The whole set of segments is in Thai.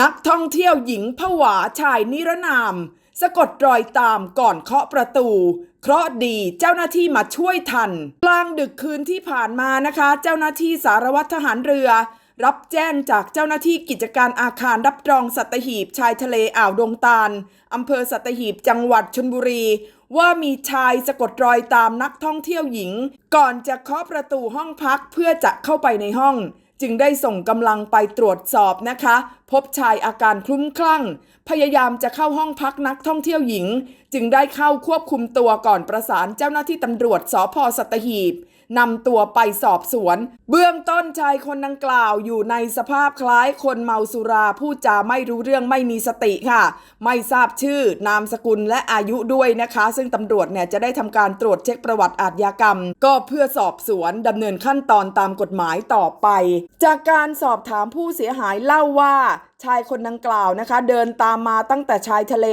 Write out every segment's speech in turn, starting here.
นักท่องเที่ยวหญิงผวาชายนิรนาม สะกดรอยตามก่อนเคาะประตู เคราะดีเจ้าหน้าที่มาช่วยทัน กลางดึกคืนที่ผ่านมานะคะ เจ้าหน้าที่สารวัตรทหารเรือ รับแจ้งจากเจ้าหน้าที่กิจการอาคารรับรองสัตหีบชายทะเลอ่าวดงตาลอำเภอสัตหีบจังหวัดชลบุรี ว่ามีชายสะกดรอยตามนักท่องเที่ยวหญิง ก่อนจะเคาะประตูห้องพักเพื่อจะเข้าไปในห้อง จึงได้ส่งกำลังไปตรวจสอบนะคะ พบชายอาการคลุ้มคลั่ง พยายามจะเข้าห้องพักนักท่องเที่ยวหญิง จึงได้เข้าควบคุมตัวก่อนประสานเจ้าหน้าที่ตำรวจสพสัตหีบ นำตัวไปสอบสวน เบื้องต้นชายคนดังกล่าวอยู่ในสภาพคล้ายคนเมาสุราพูดจาไม่รู้เรื่องไม่มีสติค่ะ ไม่ทราบชื่อนามสกุลและอายุด้วยนะคะ ซึ่งตำรวจเนี่ยจะได้ทำการตรวจเช็คประวัติอาทยากรรม ก็เพื่อสอบสวนดำเนินขั้นตอนตามกฎหมายต่อไป จากการสอบถามผู้เสียหายเล่าว่าชายคนดังกล่าวนะคะ เดินตามมาตั้งแต่ชายทะเล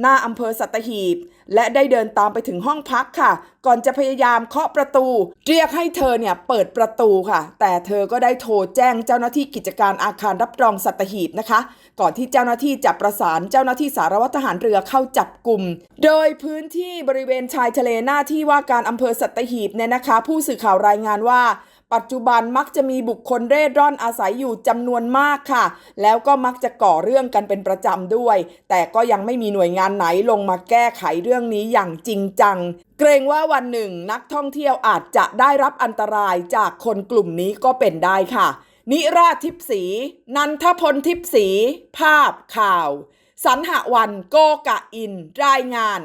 หน้าอำเภอสัตหีบ และได้เดินตามไปถึงห้องพักค่ะ ก่อนจะพยายามเคาะประตู เรียกให้เธอเนี่ยเปิดประตูค่ะ แต่เธอก็ได้โทรแจ้งเจ้าหน้าที่กิจการอาคารรับรองสัตหีบนะคะ ก่อนที่เจ้าหน้าที่จะประสานเจ้าหน้าที่สารวัตรทหารเรือเข้าจับกลุ่ม โดยพื้นที่บริเวณชายทะเลหน้าที่ว่าการอำเภอสัตหีบเนี่ยนะคะ ผู้สื่อข่าวรายงานว่า ปัจจุบันมักจะมีบุคคลเร่ร่อนอาศัยอยู่จำนวนมากค่ะ แล้วก็มักจะก่อเรื่องกันเป็นประจำด้วย แต่ก็ยังไม่มีหน่วยงานไหนลงมาแก้ไขเรื่องนี้อย่างจริงจัง เกรงว่าวันหนึ่งนักท่องเที่ยวอาจจะได้รับอันตรายจากคนกลุ่มนี้ก็เป็นได้ค่ะ นิราทิพสี นันทพลทิพสี ภาพข่าว สันหวันโกกะอิน รายงาน